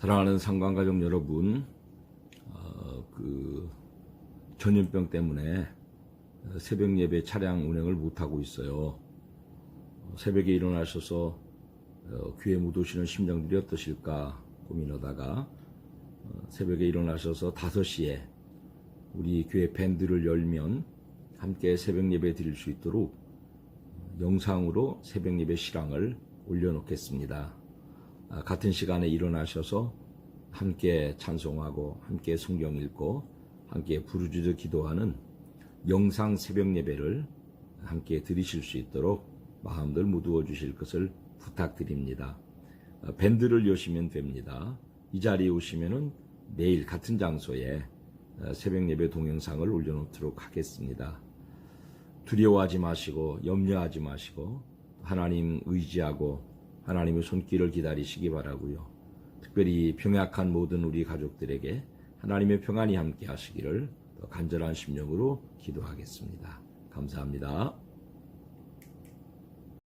사랑하는 상관가족 여러분, 어, 그 전염병 때문에 새벽 예배 차량 운행을 못 하고 있어요. 어, 새벽에 일어나셔서 어, 못 오시는 심정들이 어떠실까 고민하다가 어, 새벽에 일어나셔서 5시에 우리 교회 밴드를 열면 함께 새벽 예배 드릴 수 있도록 영상으로 새벽 예배 실황을 올려놓겠습니다. 아, 같은 시간에 일어나셔서 함께 찬송하고 함께 성경 읽고 함께 부르짖어 기도하는 영상 새벽 예배를 함께 드리실 수 있도록 마음들 무두어 주실 것을 부탁드립니다. 아, 밴드를 여시면 됩니다. 이 자리에 오시면은 매일 같은 장소에 아, 새벽 예배 동영상을 올려놓도록 하겠습니다. 두려워하지 마시고 염려하지 마시고 하나님 의지하고 하나님의 손길을 기다리시기 바라고요. 특별히 병약한 모든 우리 가족들에게 하나님의 평안이 함께 하시기를 더 간절한 심령으로 기도하겠습니다. 감사합니다.